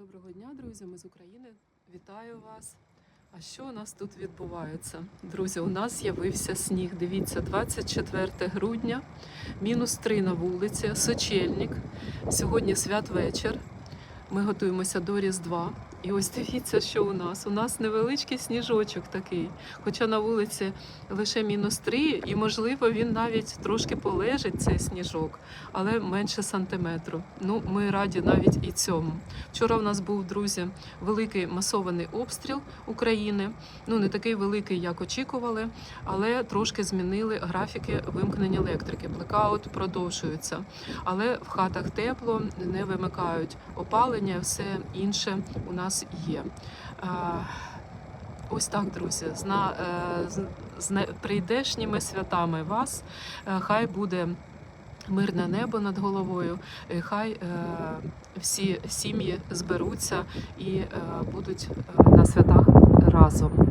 Доброго дня, друзі! Ми з України. Вітаю вас. А що у нас тут відбувається? Друзі, у нас з'явився сніг. Дивіться, 24 грудня, мінус 3 на вулиці, сочельник. Сьогодні святвечір. Ми готуємося до Різдва. І ось дивіться, що у нас. У нас невеличкий сніжочок такий. Хоча на вулиці лише мінус 3, і можливо він навіть трошки полежить цей сніжок, але менше сантиметру. Ну, ми раді навіть і цьому. Вчора в нас був, друзі, великий масований обстріл України. Ну не такий великий, як очікували, але трошки змінили графіки вимкнення електрики. Блекаут продовжується, але в хатах тепло, не вимикають опалення, все інше у нас є. Ось так, друзі, з, на, е, з, прийдешніми святами вас. Е, Хай буде мирне небо над головою, хай е, всі сім'ї зберуться і будуть на святах разом.